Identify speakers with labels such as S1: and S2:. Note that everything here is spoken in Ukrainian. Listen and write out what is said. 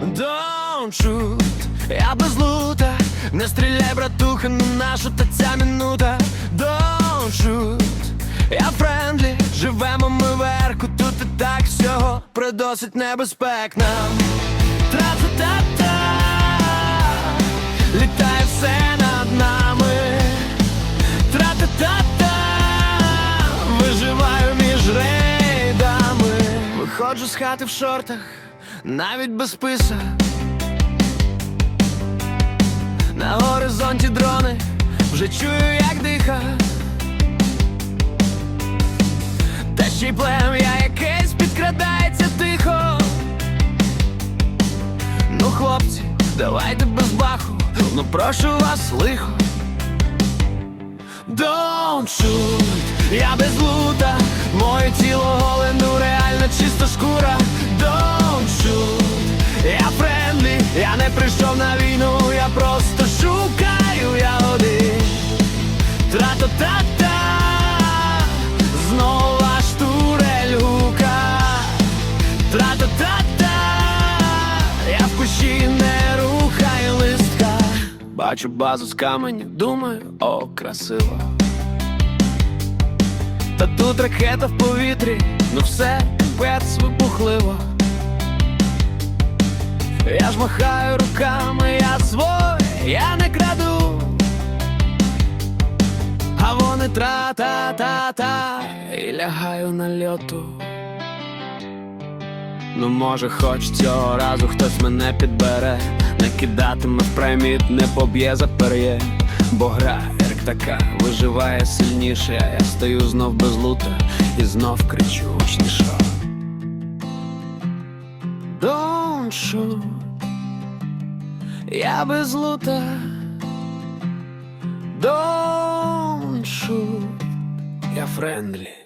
S1: Don't shoot, я без лута. Не стріляй, братуха, на нашу та ця минута. Don't shoot, я френдлі Живемо ми верху, тут і так всього Придосить небезпек нам Тра-та-та-та. Літає все над нами. Тра-та-та-та. Виживаю між рейдами. Виходжу з хати в шортах, навіть без списа На горизонті дрони, вже чую, як диха. Та ще й плем'я якесь підкрадається тихо. Ну, хлопці, давайте без баху, ну прошу вас лихо. Don't shoot, я без лута, моє тіло голе, я не рухаю листка. Бачу базу з каменю, думаю, о, красиво. Та тут ракета в повітрі, ну все, капець вибухливо. Я ж махаю руками, я свой, я не краду. А вони тра-та-та-та і лягаю на льоту. Ну, може, хоч цього разу хтось мене підбере, не кидатиме в прайміт, не поб'є за пер'є, бо гра, як така, виживає сильніше, а я стою знов без лута і знов кричу гучніше. Shoot, я без лута. Shoot, я френдлі.